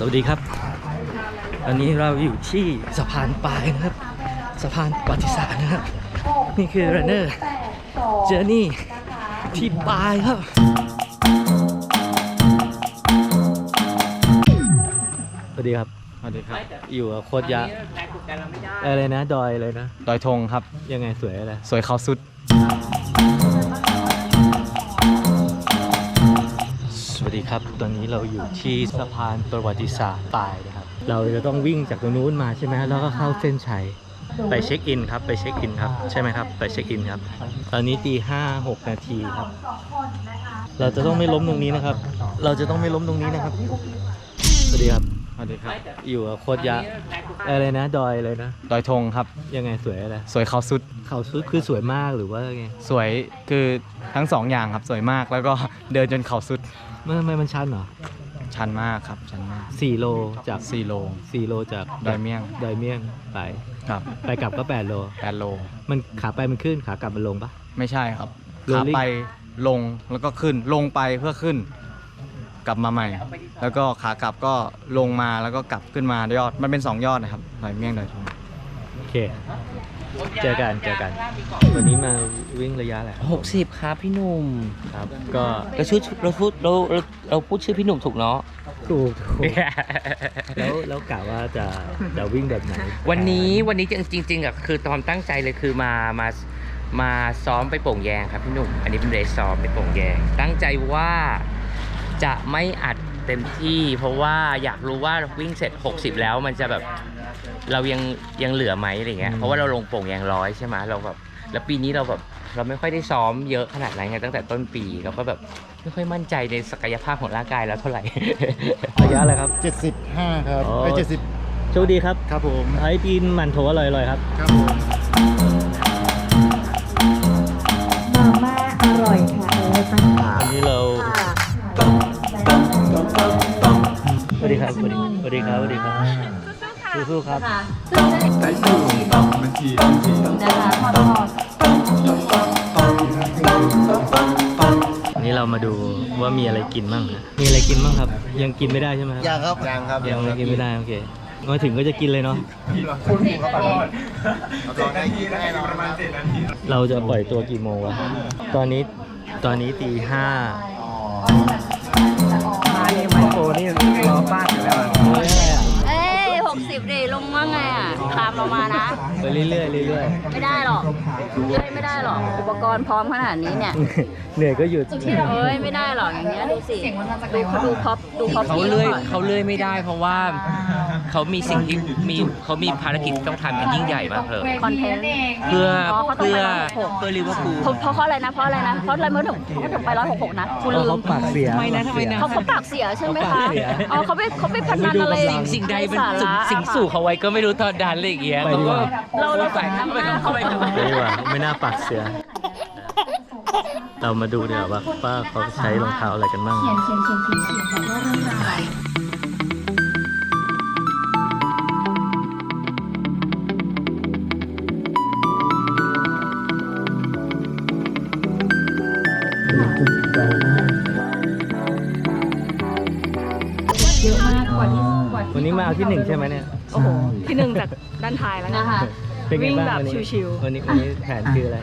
สวัสดีครับตอนนี้เราอยู่ที่สะพานปลายนะครับ สะพานประวัติศาสตร์นะครับ นี่คือ runner journey ที่ปลายครับสวัสดีครับ สวัสดีครับ อยู่กับโคตรยะอะไรนะ ดอยอะไรนะ ดอยธงครับ ยังไงสวยอะไร สวยเขาสุด ครับ ตอนนี้เราอยู่ที่สะพานประวัติศาสตร์ปลายนะครับ เราจะต้องวิ่งจากตรงนู้นมาใช่ไหมแล้วก็เข้าเส้นชัยไปเช็คอินครับ ไปเช็คอินครับ ใช่ไหมครับ ไปเช็คอินครับ ตอนนี้ตีห้าหกนาทีครับ เราจะต้องไม่ล้มตรงนี้นะครับ เราจะต้องไม่ล้มตรงนี้นะครับ สวัสดีครับ สวัสดีครับ อยู่กับโคตรยะอะไรนะ ดอยอะไรนะ ดอยธงครับ ยังไงสวยอะไร สวยเขาสุด เขาสุดคือสวยมากหรือว่าไง สวยคือทั้งสองอย่างครับ สวยมาก แล้วก็เดินจนเขาสุด เมื่อไม่มันชันเหรอชันมากครับชันมากสี่โลจาก4โลสี่โลจากดอยเมี่ยงดอยเมี่ยงไปครับไปกลับก็แปดโล8โล มันขาไปมันขึ้นขากลับมันลงปะไม่ใช่ครับโรลขาลิ่งไปลงแล้วก็ขึ้นลงไปเพื่อขึ้น กลับมาใหม่ แล้วก็ขากลับก็ลงมาแล้วก็กลับขึ้นมายอดมันเป็นสองยอดนะครับดอยเมี่ยงดอยธงโอเค เจอกันเจอกัน วันนี้มาวิ่งระยะแหละหกสิบครับพี่หนุ่มครับ ก็เราชื่อเราพูดเราเราเราพูดชื่อพี่หนุ่มถูกเนาะ ถูกถูกแล้วแล้วกะว่าจะจะวิ่งแบบไหนวันนี้วันนี้จริงจริงๆอะคือความตั้งใจเลยคือมามามาซ้อมไปโป่งแยงครับพี่หนุ่ม อันนี้เป็นเรสซ้อมไปโป่งแยง ตั้งใจว่าจะไม่อัดเต็มที่ เพราะว่าอยากรู้ว่าวิ่งเสร็จ 60 แล้วมันจะแบบ เรายังยังเหลือไหมอะไรเงี้ย เพราะว่าเราลงโป่งแยงร้อยใช่ไหมเราแบบแล้วปีนี้เราแบบเราไม่ค่อยได้ซ้อมเยอะขนาดนั้นไงตั้งแต่ต้นปีเราก็แบบไม่ค่อยมั่นใจในศักยภาพของร่างกายแล้วเท่าไหร่ ระยะอะไรครับ 75 ครับอ๋อ ไปโชคดีครับ70ครับผม ไอ้ปีนมันโถอร่อยๆครับ ครับผม มาม่าอร่อยค่ะเออตั้งค่ะวันนี้เรา สวัสดีครับ สวัสดีสวัสดีครับ สวัสดีครับ สู้ๆครับได้สูตรบัญชีบัญชีนะคะทอดทอดวันนี้เรามาดูว่ามีอะไรกินบ้างฮะมีอะไรกินบ้างครับ ยังกินไม่ได้ใช่ไหมครับ ยังครับยังครับยังกินไม่ได้โอเคมาถึงก็จะกินเลยเนาะคุณหมูครับลองได้กินได้ประมาณ7นาทีเราจะปล่อยตัวกี่โมงวะ ตอนนี้ตอนนี้ตีห้ามานี่ไมโครนี่รอป้าอยู่แล้ว ตามเรามานะ ไปเรื่อยๆเรื่อยไม่ได้หรอกเอ้ยไม่ได้หรอกอุปกรณ์พร้อมขนาดนี้เนี่ยๆเหนื่อยก็หยุดเอ้ยไม่ได้หรอกอย่างเงี้ยดูสิดูดูพ็อปดูพ็อปเขาพี่เลื่อยก่อนเขาเลื่อยไม่ได้เพราะว่า เขามีสิ่งที่มีเขามีภารกิจที่ต้องทำอันยิ่งใหญ่มากเลย คอนเทนต์ เพื่ออ๋อเขาต้องเพื่อไปร้อยหกหกเพื่อลิเวอร์พูล เพราะเพราะเขาอะไรนะเพราะอะไรนะเพราะอะไรเมื่อถึงเขาถึงไปร้อยหกหกนะคุณเพราะลืเขามปากเสียทำไมนะทำไมนะเขาเขาปากเสียใช่ไหมเขาคะปากเสียอ๋อเขาไปเขาไปพนันอะไรสิ่งสิ่งใดเป็นไร้สาสิ่งระสิ่งสู่เขาไว้ก็ไม่รู้ตอนดันอะไรอย่างเงี้ยไปดีกว่าเราเราไปนำหน้าเข้าไปเขาเข้าไปไม่ดีกว่าไม่น่าปากเสียเรามาดูดีกว่าว่าป้าเขาใช้รองเท้าอะไรกันบ้าง ว่าวันนี้มาเอาที่หนึ่งใช่ไหมเนี่ยโอ้โหที่หนึ่งจากด้านท้ายแล้วนะนะคะคะ เป็นไงบ้างวิ่งแบบวันนี้ชิวๆ วันนี้วันนี้แผนคืออะไร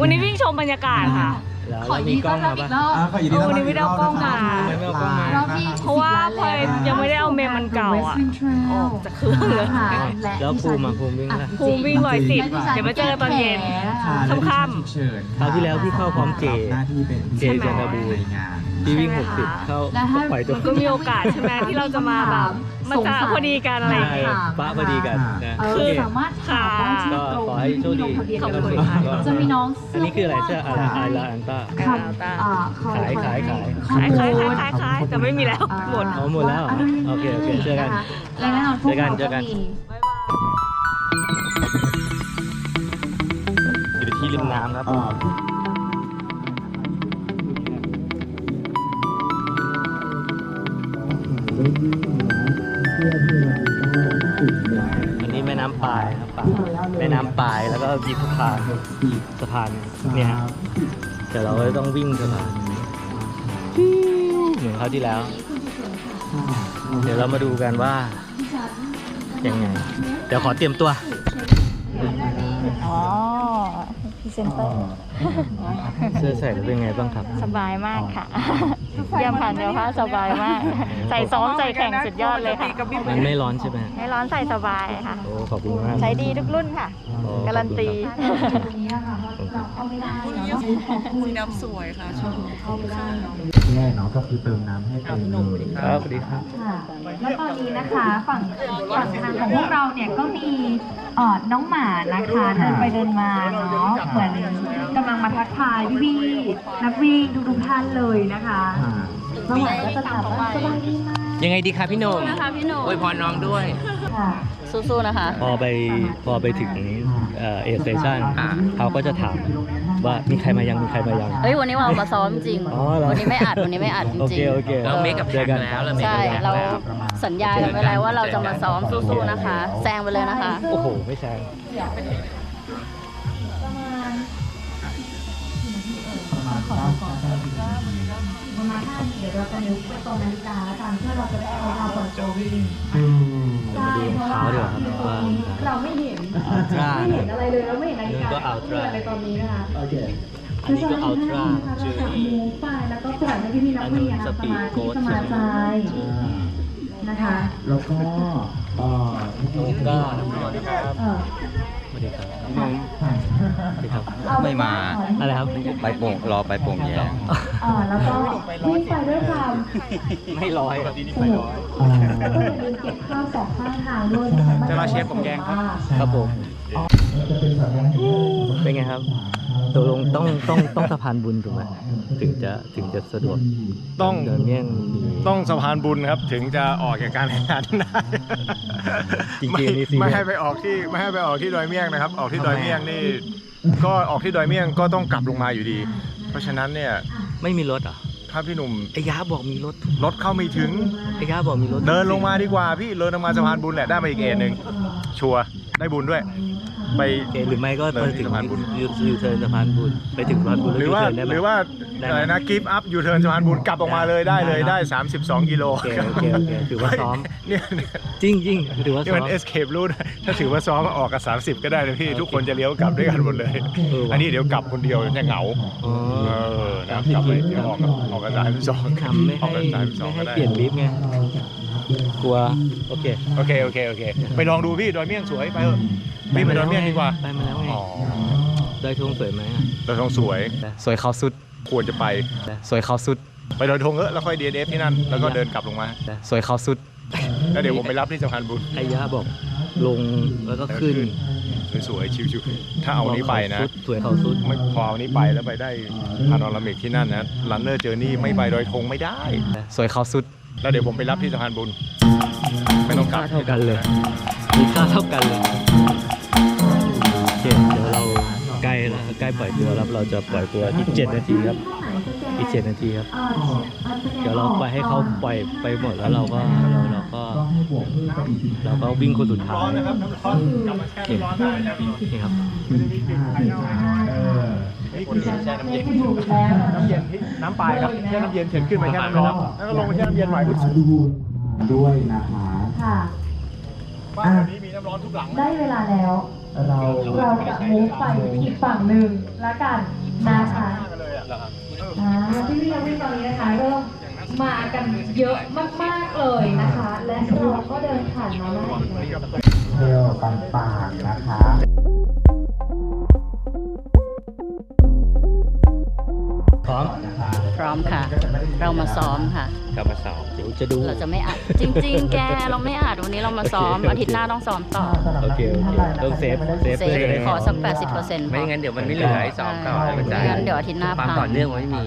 วันนี้วิ่งชมบรรยากาศค่ะ แล้วเรามีกล้องมาปะอ่าขอยินดีต้อนรับวันนี้ไม่ได้เอากล้องมาไม่ได้เอากล้องมาเพราะว่าพลอยยังไม่ได้เอาเมมมันเก่าอะ ออกจากเครื่องเลยแล้วภูมิมาภูมิวิ่งละ ภูมิวิ่งร้อยสิบเดี๋ยวมาเจอกันตอนเย็น ค่ำเชิญคราวที่แล้วพี่เข้าพร้อมเจหน้าที่เป็นเจจันทบูรณ์พี่วิ่ง60เข้า ปล่อยตัว มันก็มีโอกาสใช่ไหมที่เราจะมาแบบมาจะพอดีกันอะไรอย่างใช่เงี้ยป้าพอดีกันนะเอโออเค สามารถค่ะก็ขอให้โชคดีขอบคุณค่ะก็จะมีน้องอันนี้คืออะไรเสื้ออะไรอาลาอันต้าค่ะตาอ่าขายขายขายขายขายขายขายขายแต่ไม่มีแล้วหมดเอาหมดแล้วเหรอโอเคโอเคเจอกันและแน่นอนพวกเจอกันเราเจอกันมี อยู่ที่ริมน้ำครับ อ่า อันนี้แม่น้ำปายครับปายแม่น้ำปายแล้วก็มีสะพานสะพานเนี่ยเดี๋ยวเราก็ต้องวิ่งสะพานเหมือนคราวที่แล้ว เดี๋ยวเรามาดูกันว่ายังไง เดี๋ยวขอเตรียมตัวอ๋อ รีเซนเตอร์เสื้อใส่แล้วเป็นไงบ้างครับ สบายมากค่ะเยี่ยมผ่านเดี๋ยวผ้าสบายมาก ใส่ซ้อมใส่แข่งสุดยอดเลยค่ะมันไม่ร้อนใช่ไหมไม่ร้อนใส่สบายค่ะ โอ้ขอบคุณมาก ใช้ดีทุกรุ่นค่ะ โอ้การันตีสีดำสวยค่ะชอบค่ะแน่เนาะก็คือเติมน้ำให้เต็มเลยครับสวัสดีครับค่ะแล้วตอนนี้นะคะฝั่งฝั่งทางของพวกเราเนี่ยก็มีเอ่อน้องหมานะคะเดินไปเดินมาเนาะเหมือนกำลังมาทักทายพี่ๆนักวิ่งทุกๆท่านเลยนะคะน้องหมาก็จะถามว่าสบายดีไหมยังไงดีคะพี่หนุ่มนะคะพี่หนุ่มอวยพรน้องด้วยค่ะ สู้ๆนะคะ พอไปพอไปถึงเอเอสเตชันอ่า เขาก็จะถามว่ามีใครมายังมีใครมายัง เฮ้ย วันนี้เรามาซ้อมจริง อ๋อเหรอ วันนี้ไม่อัด วันนี้ไม่อัดจโอริเคง โอเคเราเมคกับเจอกันแล้วเราเมคใช่ กับเราแล้ว สัญญากันไว้แล้วว่าเราจะมาซ้อมสู้ๆนะคะ แซงไปเลยนะคะ โอ้โห ไม่แซงประมาณ ห้าเดี๋ยวเราจะลุกไปตรงนาฬิกาแล้วกันเพื่อเราจะได้เอาเราก่อนโจวิ่งอืมใช่เพราะว่าเราไม่เห็นอัลตร้าไม่เห็นอะไรเลยเราไม่เห็นนาฬิกาก็อัลตร้าในตอนนี้นะคะโอเคอันนี้ก็อัลตร้าเจอมูฟไปแล้วก็ปล่อยให้พี่ๆนักวิ่งอะค่ะสมาธิสมาใจนะคะแล้วก็เอ่ออัลตร้าสวัสดีครับเออสวัสดีครับสวัสดี ครับไม่มาอะไรครับไปโป่งรอไปโป่งแยงเออแล้วก็วิ่งไปด้วยความไม่ร้อยสนุกอ่าแล้วก็อย่าลืมเก็บข้าวสองข้างทางด้วยนะคะจะรอเชฟผมแกงครับครับผมจะเป็นสัญญาณที่เป็นไงครับตกลงต้องต้องต้องสะพานบุญถูกไหมถึงจะถึงจะสะดวกต้องเดินเมี่ยงมีต้องสะพานบุญครับถึงจะออกจากการแข่งขันได้จริงๆไม่นี่สิไม่ให้ไปออกที่ไม่ให้ไปออกที่ดอยเมี่ยงนะครับ ออกที่ดอยเมี่ยงนี่ ก็ออกที่ดอยเมี่ยงก็ต้องกลับลงมาอยู่ดี เพราะฉะนั้นเนี่ยไม่มีรถเหรอถ้าพี่หนุ่มไอ้ยาบอกมีรถรถเข้าไม่ถึง ไอ้ยาบอกมีรถเดินลงมาดีกว่าพี่เดินลงมาสะพานบุญแหละได้มาอีกเอ็นหนึ่งชัวร์ได้บุญด้วย ไป โอเคหรือไม่ก็เดิไปนที่ถึงสะพานบุญ ยูยูเทิร์นสะพานบุญไปถึงสะพานบุญหรือว่าแล้ยูเทินได้ไมหรือว่าได้ไหมอะไรนะกิฟต์อัพยูเทิร์นสะพานบุญกลับออกมาเลยได้เลยได้ 32 กิโลโอเคโอเคโอเคถือว่าซ้อม เนี่ยเนี่ยจริงจริงถือว่านี่ซ้อมัน ม escape route ถ้าถือว่าซ้อมออกกับ 30 ก็ได้นะพี่ ทุกคนจะเลี้ยวกลับด้วยกันหมดเลย เออว่ะ อันนี้เดี๋ยวกลับคนเดียวจะเหงา อ๋อเออนะกลับไปเดี๋ยวออกกับออกกับสามสองทำไม่ออกให้กับสามสองไม่ก็ให้ได้ เปลี่ยนลิฟต์ไงกลัวโอเค โอเค โอเค โอเค ไปลองดูพี่ ดอยเมี่ยงสวย ไปเถอะ พี่ไปดอยเมี่ยงดีกว่า ไปมาแล้วไงอ๋อดอยทงสวยไหมอะดอยทองสวย สวยเขาสุด ควรจะไป สวยเขาสุด ไปดอยทงเออแล้วค่อย DNF ที่นั่น แล้วก็เดินกลับลงมา สวยเขาสุด แล้วเดี๋ยวผมไปรับที่สะพานบุญไอ้ยาบอกลงแล้วก็ขึ้น สวยๆ ชิวๆ ถ้าเอาอันนี้ไปนะสุดสวยเขาสุดไม่พอเอาอันนี้ไปแล้วไปได้พานอรามิกที่นั่นนะลันเนอร์เจอร์นี่ไม่ไปดอยธงไม่ได้ สวยเขาสุด แล้วเดี๋ยวผมไปรับที่สะพานบุญ ไม่ต้องกลัค่าบเท่ากันเลยมีค่าเท่ากันเลยโอ เคเดี๋ยวเราใกล้แล้วใกล้ปล่อยตัวแล้วเราจะปล่อยตัวอีก 7 นาทีครับ อีก 7 นาทีครับ เดี๋ยวเราไปให้เขาปล่อยไปหมดแล้วเราก็เราเราก็ต้องให้บวกเพิ่มไปอีกเราก็วิ่งคนสุดท้ายนี่นี่ครับเออนี่คือแช่น้ำเย็นถูกแล้วน้ำเย็นที่น้ำปลายครับแช่น้ำเย็นเข็นขึ้นไปแช่น้ำร้อนแล้วก็ลงไปแช่น้ำเย็นใหม่มาดูด้วยนะคะค่ะบ้านเรานี้มีน้ำร้อนทุกหลังได้เวลาแล้ว เราเราจะมูฟไปอีกฝั่งหนึ่งละกันนะคะกันเลยอะอ่าพี่พี่นักวิ่งตอนนี้นะคะเริ่มมากันเยอะมากๆเลยนะคะ และเราก็เดินผ่านมาแล้วเทลต่างๆนะคะพร้อม พร้อมค่ะ เรามาซ้อมค่ะ กลับมาสอบเดี๋ยวจะดู เราจะไม่อัดจริง ๆ แกเราไม่อัดวันนี้เรามาซ้อมอาทิตย์หน้าต้องซ้อมต่อโอเคโอเคต้องเซฟเซฟเซเพื่อจะได้ฟขอสัก 80%ไม่งั้นเดี๋ยวมันไม่เหลือไอ้สอบต่อให้มันไม่ได้งั้นเดี๋ยวอาทิตย์หน้าความพังต่อเนื่องมันไม่มี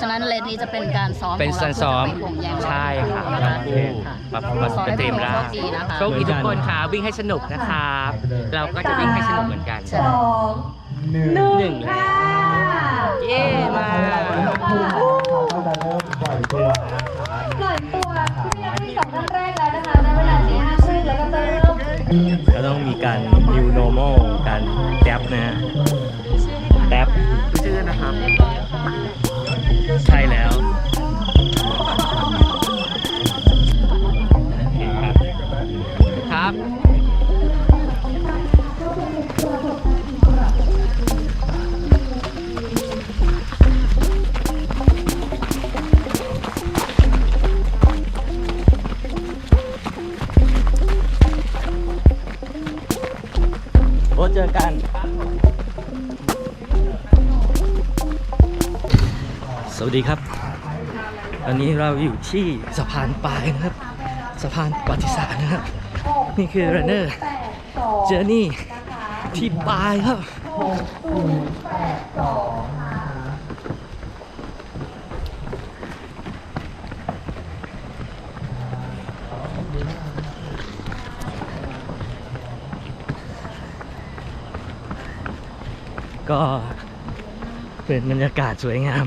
ฉะนั้นเลนนี้จะเป็นการซ้อมเป็นของซ้อมเพื่จะไปบ่งแยงใช่ค่ะนะคะโอเคค่ะ มามาขอให้เตรียมร่างโชคดีนะคะ โชคดีทุกคนค่ะ วิ่งให้สนุกนะครับ เราก็จะวิ่งให้สนุกเหมือนกัน สองหนึ่งหนึ่งแล้วเย้ มาเขาจะเริ่มปล่อยตัวนะคะป ต้องมีการ new normal การแท็บนะฮะ ดีครับตอนนี้เราอยู่ที่สะพานปลายนะครับ สะพานประวัติศารนะครับ นี่คือ runner journey ที่ปลายครับก็เป็นบรรยากาศสวยงาม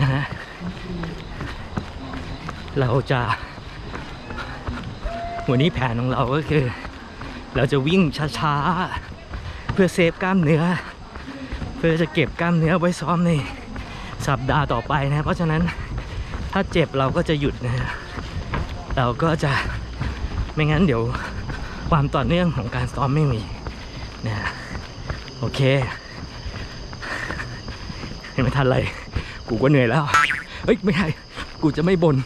นะฮะเราจะ วันนี้แผนของเราก็คือ เราจะวิ่งช้าๆ เพื่อเซฟกล้ามเนื้อ เพื่อจะเก็บกล้ามเนื้อไว้ซ้อมในสัปดาห์ต่อไปนะ เพราะฉะนั้นถ้าเจ็บเราก็จะหยุดนะเราก็จะไม่งั้นเดี๋ยวความต่อเนื่องของการซ้อมไม่มีนะโอเค เห็นไม่ทันไร กูก็เหนื่อยแล้ว เฮ้ย ไม่ใช่กูจะไม่บน่น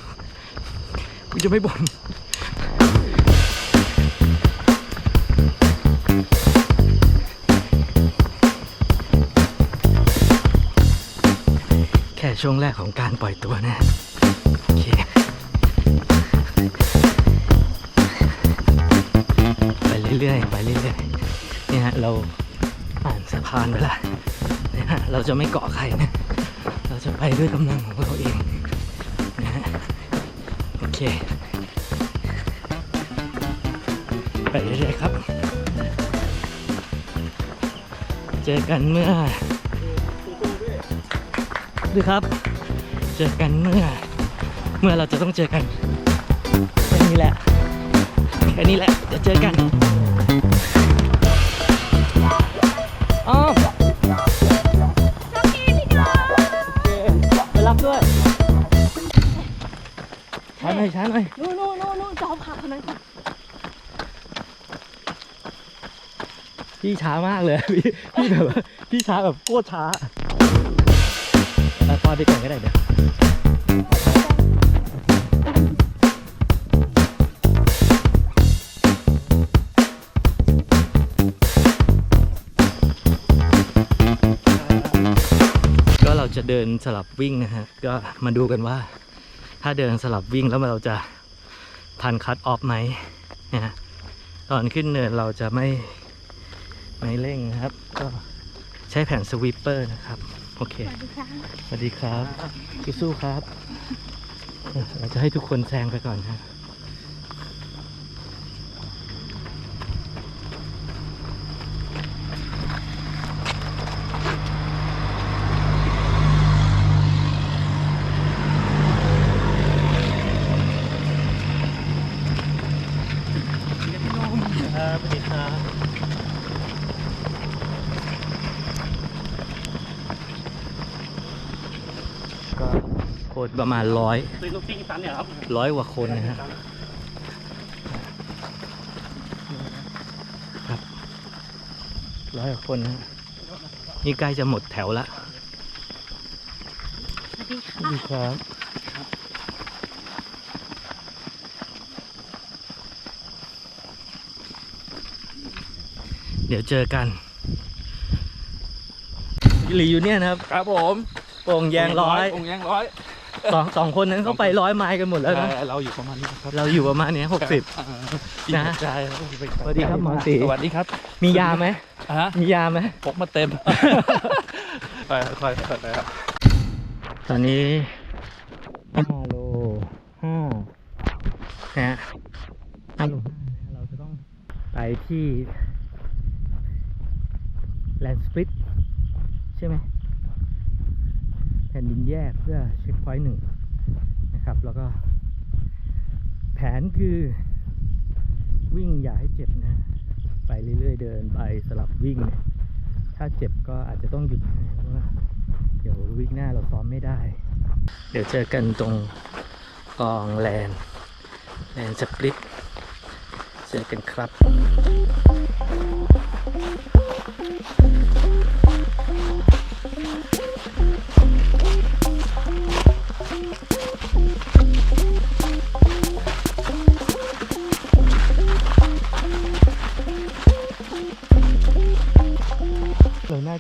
กูจะไม่บน่นแค่ช่วงแรกของการปล่อยตัวนะโอเคไปเรื่อยๆ ไปเรื่อยๆเนี่ยเราผ่านสะพานไปและเนี่ยเราจะไม่เกาะใครนะ ไปด้วยกำลังของเราเองนะฮะโอเค ไปเรื่อยๆครับ เจอกันเมื่อดูครับ เจอกันเมื่อ เมื่อเราจะต้องเจอกันแค่นี้แหละแค่นี้แหละจะเจอกันอ๋อโหน่อยช้าหน่อยนู่นนู่นนู่นนู่นจอมค่ะคนนั้นค่ะพี่ช้ามากเลยพี่พี่แบบว่าพี่ช้าแบบโคตรช้าไปปอยไปก่อนก็ได้เดี๋ยวก็เราจะเดินสลับวิ่งนะฮะ ก็มาดูกันว่า ถ้าเดินสลับวิ่งแล้วเราจะทันคัตออฟไหมนะฮะตอนขึ้นเนินเราจะไม่ไม่เร่งนะครับ ก็ใช้แผ่นสวีปเปอร์นะครับ โอเค สวัสดีครับสู้ๆครับเอ่อเราจะให้ทุกคนแซงไปก่อนครับครับ ประมาณร้อยร้อยกว่าคนนะฮะครับร้อยกว่าคนนะฮะนี่ใกล้จะหมดแถวละสวัสดีครับเดี๋ยวเจอกันรียูเนี่ยนะครับ ครับผมโป่งแยงร้อยองค์แยงร้อย สองสองคนนั้นเขาไปร้อยไม้กันหมดแล้วนะเราอยู่ประมาณนี้ครับเราอยู่ประมาณเนี้หกสิบนะใช่สวัสดีครับหมอตีสวัสดีครับ มียาไหมฮะมียาไหมพกมาเต็มไปค่อยๆไปครับตอนนี้ห้าโลห้านะฮะห้าโลห้านะเราจะต้องไปที่แลนด์สปริตใช่ไหมแผ่นดินแยกเพื่อเช็คพอยต์หนึ่งนะครับ แล้วก็ แผนคือ วิ่งอย่าให้เจ็บนะ ไปเรื่อยๆ เดินไปสลับวิ่งเนี่ยถ้าเจ็บก็อาจจะต้องหยุดเพราะว่าเดี๋ยววิกหน้าเราซ้อมไม่ได้ เดี๋ยวเจอกันตรงกองแลนแลนสปริตเจอกันครับ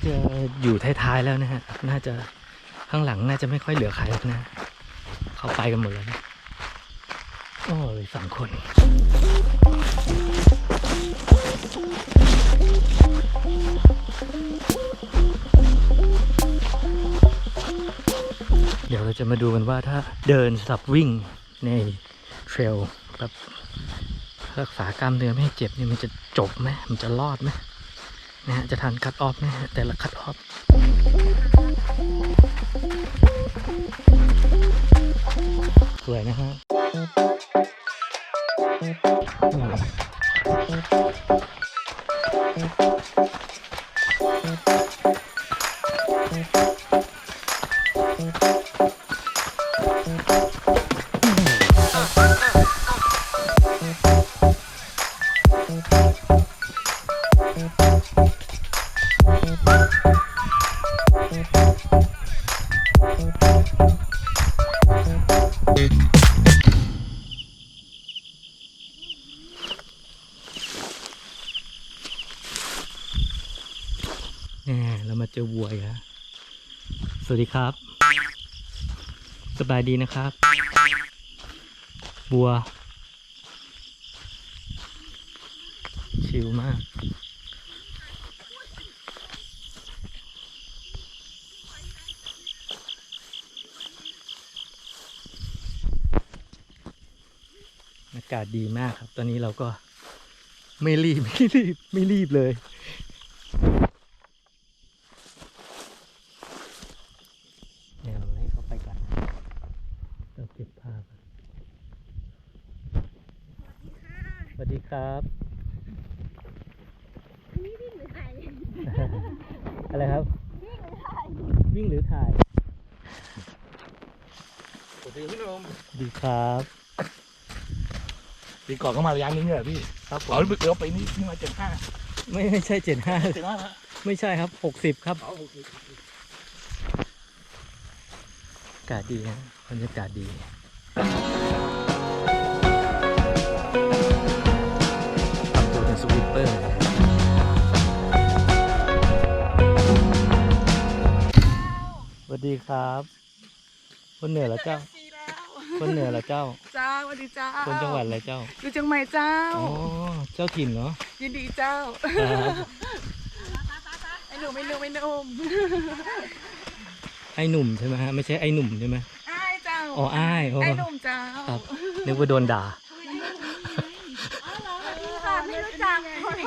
จะอยู่ท้ายๆแล้วนะฮะ น่าจะข้างหลังน่าจะไม่ค่อยเหลือใครแล้วนะ เขาไปกันหมดแล้วนะโอ้ยสองคน เดี๋ยวเราจะมาดูกันว่าถ้าเดินสับวิ่งในเทรลแบบรักษากล้ามเนื้อไม่ให้เจ็บเนี่ยมันจะจบไหมมันจะรอดไหม นะฮะจะทันคัดออฟนะฮะแต่ละคัดออฟสวยนะฮะ เรามาเจอวัวอีกแล้วสวัสดีครับ สบายดีนะครับบัว ชิลมากากาศดีมากครับ ตอนนี้เราก็ไม่รีบไม่รีบไม่รีบเลย เดี๋ยวให้เขาไปก่อนเราเก็บภาพสวัสดีครับอะไรครับวิ่งหรือถ่ายสวัสดีพี่นมสวัสดีครับ ปีก่อนก็มาระยะนี้เหรอพี่ครับผอ๋อมเดี๋ยวไปนี่นี่มาเจ็ดห้าไม่ไม่ใช่เจ็ดห้าเจ็ดห้าละไม่ใช่ครับหกสิบครับอ๋อโอเคอากาศดีนะบรรยากาศดีทำตัวเป็นสวิปเปอร์เลยสวัสดีครับ คนเหนือแล้วเจ้า คนเหนือแล้วเจ้าจ้า สวัสดีจ้าคนจังหวัดอะไรเจ้าอยู่เชียงใหม่เจ้าอ๋อเจ้าถิ่นเนาะยินดีเจ้าครับไอ้หนุ่มไอ้หนุ่มไอ้หนุ่มไอ้หนุ่มใช่ไหมฮะไม่ใช่ไอ้หนุ่มใช่ไหมไอ้ายเจ้าอ๋ออ้ายอ๋อไอ้หนุ่มเจ้าครับนึกว่าโดนด่าไม่รู้จัก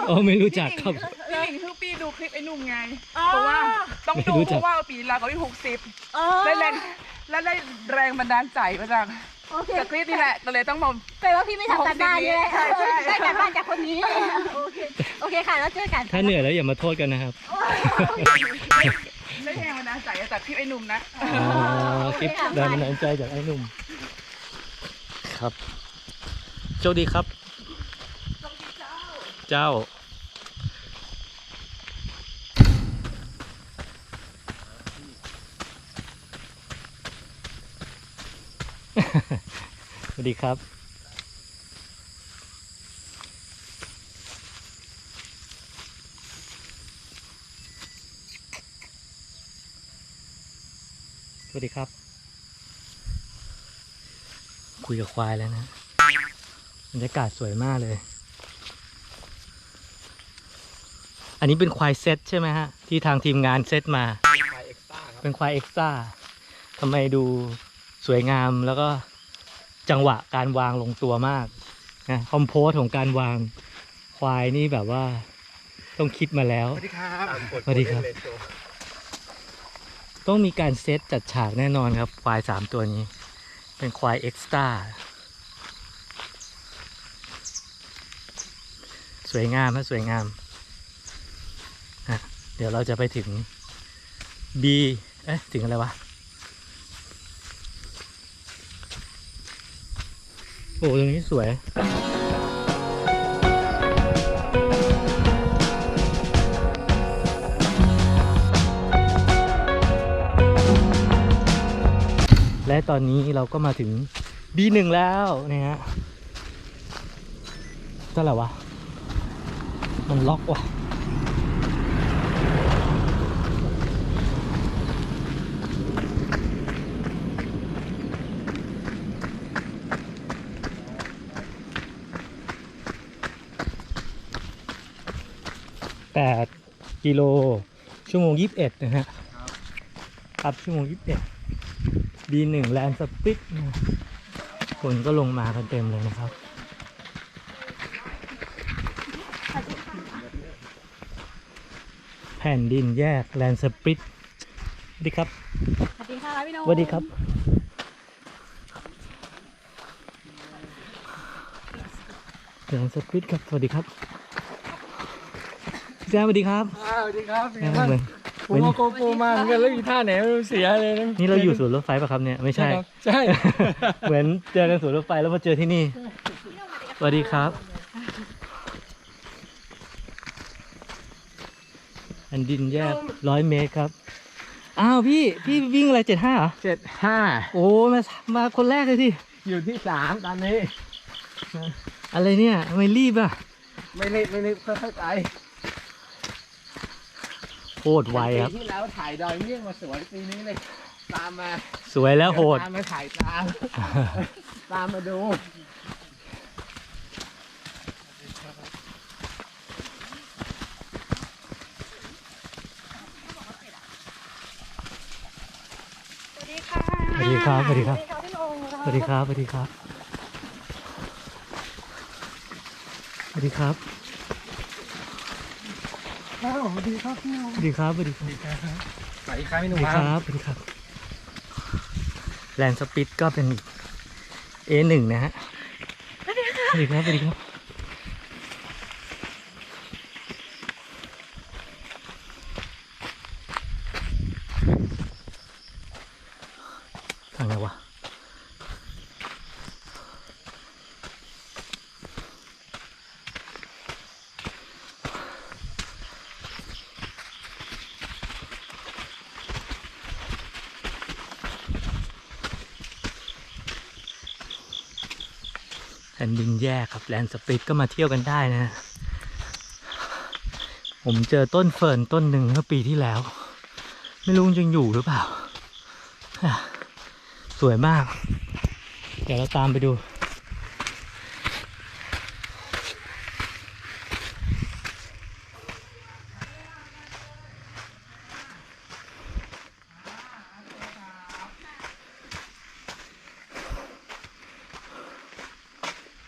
อ๋อไม่รู้จักครับพี่หลิงคือปีดูคลิปไอ้หนุ่มไงเพราะว่าต้องไม่ดูรู้เพจักราะว่าปีลาเขาอายุหกสิบอ๋อได้แรงและได้แรงบันดาลใจมาจาก โอเคจากคลิปนี่แหละก็เลยต้องมาแปลว่าพี่ไม่ทำการบ้านใช่ไหมใช่ใช่ ได้การบ้านจากคนนี้ โอเค โอเคค่ะ แล้วเจอกันถ้าเหนื่อยแล้วอย่ามาโทษกันนะครับได้แรงบันดาลใจจากคลิปไอ้หนุ่มนะ อ๋อคลิปแรงบันดาลใจจากไอ้หนุ่ม ครับ โชคดีครับ เจ้า ส วัสดีครับ สวัสดีครับ คุยกับควายแล้วนะบรรยากาศสวยมากเลย อันนี้เป็นควายเซตใช่ไหมฮะ ที่ทางทีมงานเซตมา เป็นควายเอ็กซ์ต้าทำไมดูสวยงามแล้วก็ จังหวะการวางลงตัวมากนะคอมโพสของการวางควายนี่แบบว่า ต้องคิดมาแล้ว สวัสดีครับสวัสดีครับ ต้องมีการเซตจัดฉากแน่นอนครับ ควายสามตัวนี้ เป็นควายเอ็กซ์ต้าสวยงามฮะสวยงามฮะเดี๋ยวเราจะไปถึง B เอ๊ะถึงอะไรวะ โอ้ตรงนี้สวยและตอนนี้เราก็มาถึง B1 แล้วนะฮะจะอะไรวะ มันล็อกว่ะ แปดกิโลชั่วโมงยี่สิบเอ็ดนะฮะครับชั่วโมงยี่สิบเอ็ด B1 แลนสปิดคนก็ลงมากันเต็มเลยนะครับแผ่นดินแยกแลนสปิดสวัสดีครับ สวัสดีค่ะพี่โนสวัสดีครับ แลนสปิดครับ สวัสดีครับ พี่แจ๊คสวัสดีครับสวัสดีครับแม่งเลยผมเอาโกโปรมาเหมือนกันแล้วมีท่าไหนไม่รู้เสียเลยนะนี่เราอยู่ศูนย์รถไฟป่ะครับเนี่ยไม่ใช่ ครับใช่ เหมือนเจอกันศูนย์รถไฟแล้วมาเจอที่นี่สวัสดีครับ อันดินแยกร้อยเมตรครับ อ้าวพี่พี่วิ่งอะไรเจ็ดห้าเหรอเจ็ดห้าโอ้มามาคนแรกเลยที่อยู่ที่สามตอนนี้ อะไรเนี่ยทำไมรีบอะ ไม่รีบไม่รีบค่อยๆไป โคตรไวครับ ปีที่แล้วถ่ายดอยเมี่ยงมาสวยปีนี้เลยตามมาสวยแล้วโหด ตามมาถ่ายตาม ตามมาดู สวัสดีครับสวัสดีครับสวัสดีครับสวัสดีครับสวัสดีครับสวัสดีครับ สวัสดีครับสวัสดีครับสวัสดีครับสวัสดีครับพี่หสนุ่วัมสดีคครับรับสวัสดีครับแลนสปิดก็เป็น A1 นะฮะสวัสดีครับสวัสดีครับ สวัสดีครับ ทางไหนวะ แผ่นดินแยก ครับแลนสปิดก็มาเที่ยวกันได้นะ ผมเจอต้นเฟิร์นต้นหนึ่งเมื่อปีที่แล้ว ไม่รู้ยังอยู่หรือเปล่า สวยมาก เดี๋ยวเราตามไปดู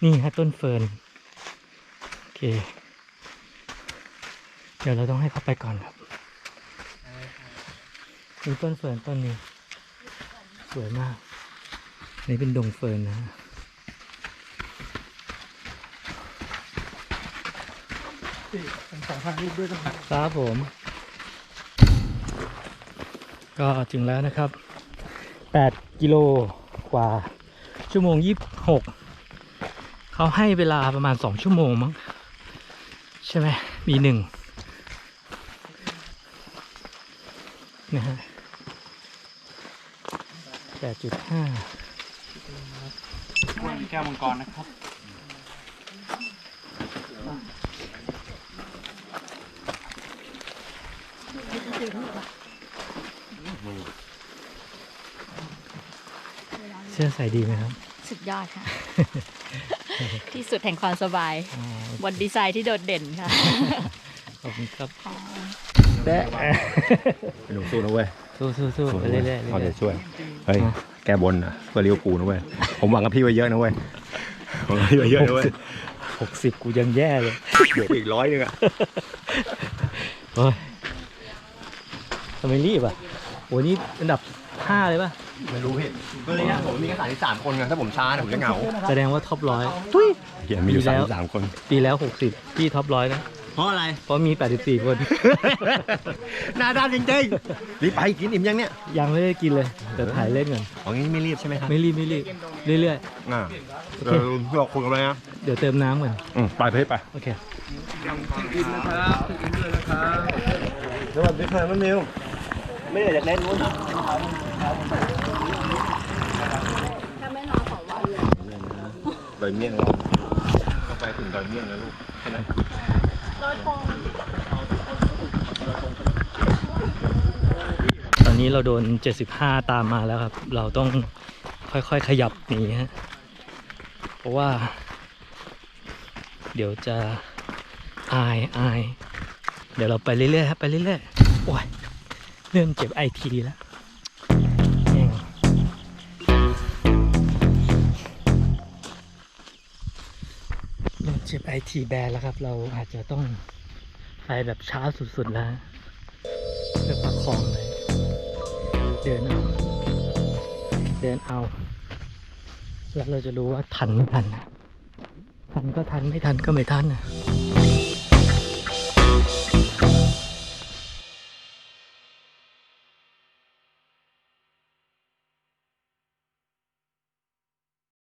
นี่ฮะต้นเฟิร์นโอเค เดี๋ยวเราต้องให้เขาไปก่อนครับนี่ต้นเฟิร์นต้นนี้ สวยมาก นี่เป็นดงเฟิร์นนะฮะครับผม ก็ถึงแล้วนะครับ 8 กิโลกว่า ชั่วโมง 26 เขาให้เวลาประมาณ2ชั่วโมงมั้งใช่ไหมมีหนึ่งนะฮะแปดจุดห้าแก้วมังกรนะครับเสื้อใส่ดีไหมครับ สุดยอดค่ะ ที่สุดแห่งความสบายอ๋อบนดีไซน์ที่โดดเด่นค่ะ ขอบคุณครับค่ะแต่หนูสู้นะเว้ย สู้สู้สู้ไปเรื่อยๆเรื่เขาอยจะช่วย เฮ้ย แกบนนะเพื่อลิเวอร์พูลนะเว้ย ผมหวังกับพี่ไว้เยอะนะเว้ยผมหวังกับพี่ไว้เยอะนะเว้ยหกสิบกูยังแย่เลยบวกอีกร้อยหนึงอะโอ้ยทำไมรีบอะโหนี่อันดับห้าเลยป่ะ ไม่รู้พี่ก็เลยนะผมมีแค่สามสิบสามคนไงถ้าผมช้าเนี่ยผมจะเหงาแสดงว่าท็อปร้อยเขียนมีอยู่มีแล้สามวสิบสามคน ปีแล้วหกสิบพี่ท็อปร้อยนะ เพราะอะไร เพราะมี 84 คน หน้าด้านจริงๆรีบไปกินอิ่มยังเนี่ย ยังไม่ได้กินเลย แต่ถ่ายเล่นก่อนอ๋องี้ไม่รีบใช่ไหมครับ ไม่รีบไม่รีบเรื่อยอ่าเออเราคุยกันไปนะๆเดี๋ยวเติมน้ำก่อนอืมไปไปไป โอเคสวัสดีครับมันมิว ไม่ได้อยากเล่นนู้นถ้าไม่นอนสองวันเลยดอยเมี่ยงเราต้องไปถึงดอยเมี่ยงนะลูกใช่ไหมตอนนี้เราโดน 75 ตามมาแล้วครับ เราต้องค่อยๆขยับหนีฮะ เพราะว่า เดี๋ยวจะอายอาย เดี๋ยวเราไปเรื่อยๆครับไปเรื่อยๆ โอ้ย เริ่มเจ็บไอทีแล้วเริ่มเจ็บไอทีแบนแล้วครับ เราอาจจะต้องไปแบบช้าสุดๆแล้วเพื่อประคองเลย เดินเอา เดินเอา แล้วเราจะรู้ว่าทันไม่ทันนะทันก็ทันไม่ทันก็ไม่ทันนะ